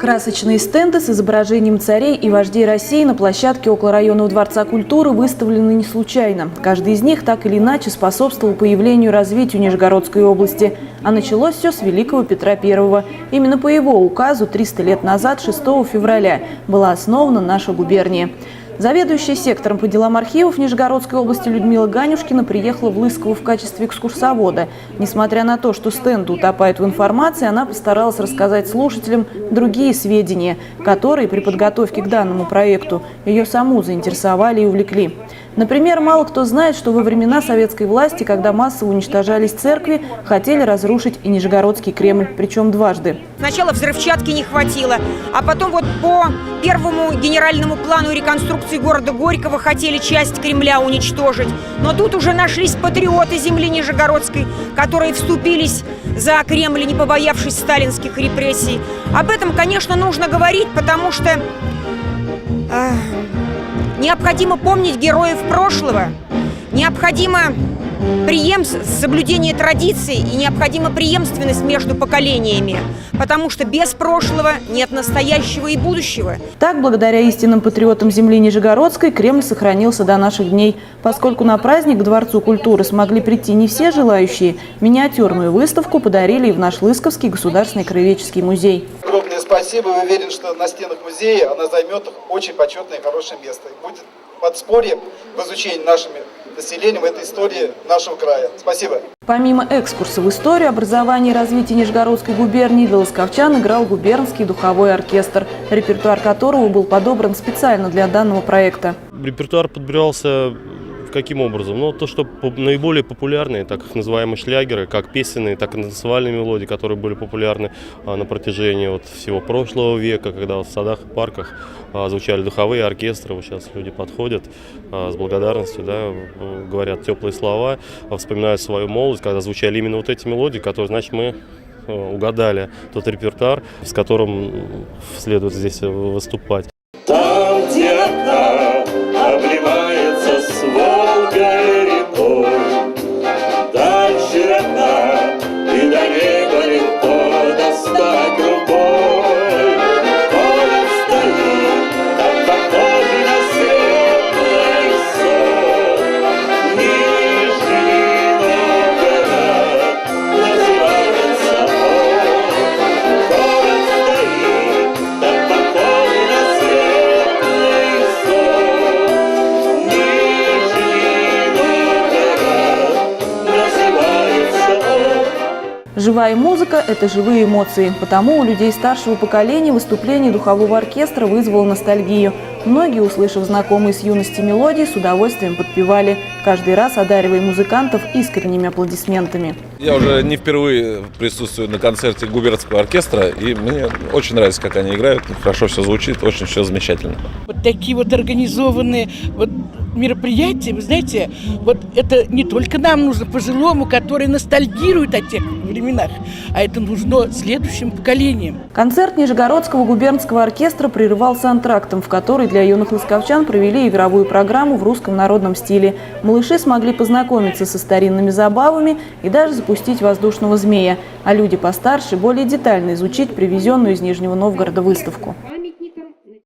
Красочные стенды с изображением царей и вождей России на площадке около районного дворца культуры выставлены не случайно. Каждый из них так или иначе способствовал появлению и развитию Нижегородской области. А началось все с великого Петра I. Именно по его указу 300 лет назад, 6 февраля, была основана наша губерния. Заведующая сектором по делам архивов Нижегородской области Людмила Ганюшкина приехала в Лысково в качестве экскурсовода. Несмотря на то, что стенды утопают в информации, она постаралась рассказать слушателям другие сведения, которые при подготовке к данному проекту ее саму заинтересовали и увлекли. Например, мало кто знает, что во времена советской власти, когда массово уничтожались церкви, хотели разрушить и Нижегородский Кремль, причем дважды. Сначала взрывчатки не хватило, а потом вот по первому генеральному плану реконструкции города Горького хотели часть Кремля уничтожить. Но тут уже нашлись патриоты земли Нижегородской, которые вступились за Кремль, не побоявшись сталинских репрессий. Об этом, конечно, нужно говорить, потому что э, необходимо помнить героев прошлого, необходимо преем... соблюдение традиций и необходима преемственность между поколениями, потому что без прошлого нет настоящего и будущего. Так, благодаря истинным патриотам земли Нижегородской, Кремль сохранился до наших дней. Поскольку на праздник к Дворцу культуры смогли прийти не все желающие, миниатюрную выставку подарили и в наш Лысковский государственный краеведческий музей. Огромное спасибо. Вы уверен, что на стенах музея она займет очень почетное и хорошее место. И будет подспорье в изучении нашими населением этой истории нашего края. Спасибо. Помимо экскурса в историю образования и развития Нижегородской губернии, для лосковчан играл губернский духовой оркестр, репертуар которого был подобран специально для данного проекта. Репертуар подбирался каким образом? Ну, то, что наиболее популярные, так их называемые шлягеры, как песенные, так и танцевальные мелодии, которые были популярны а, на протяжении вот, всего прошлого века, когда вот в садах и парках а, звучали духовые оркестры. Вот сейчас люди подходят а, с благодарностью, да, говорят теплые слова, а, вспоминают свою молодость, когда звучали именно вот эти мелодии, которые, значит, мы э, угадали тот репертуар, с которым следует здесь выступать. Lord. Живая музыка – это живые эмоции. Потому у людей старшего поколения выступление духового оркестра вызвало ностальгию. Многие, услышав знакомые с юности мелодии, с удовольствием подпевали, каждый раз одаривая музыкантов искренними аплодисментами. Я уже не впервые присутствую на концерте губернского оркестра, и мне очень нравится, как они играют, хорошо все звучит, очень все замечательно. вот такие вот организованные вот мероприятия, вы знаете, вот это не только нам нужно, пожилому, который ностальгирует о тех временах, а это нужно следующим поколениям. Концерт Нижегородского губернского оркестра прерывался антрактом, в который для юных лысковчан провели игровую программу в русском народном стиле. Малыши смогли познакомиться со старинными забавами и даже запустить воздушного змея, а люди постарше более детально изучить привезенную из Нижнего Новгорода выставку.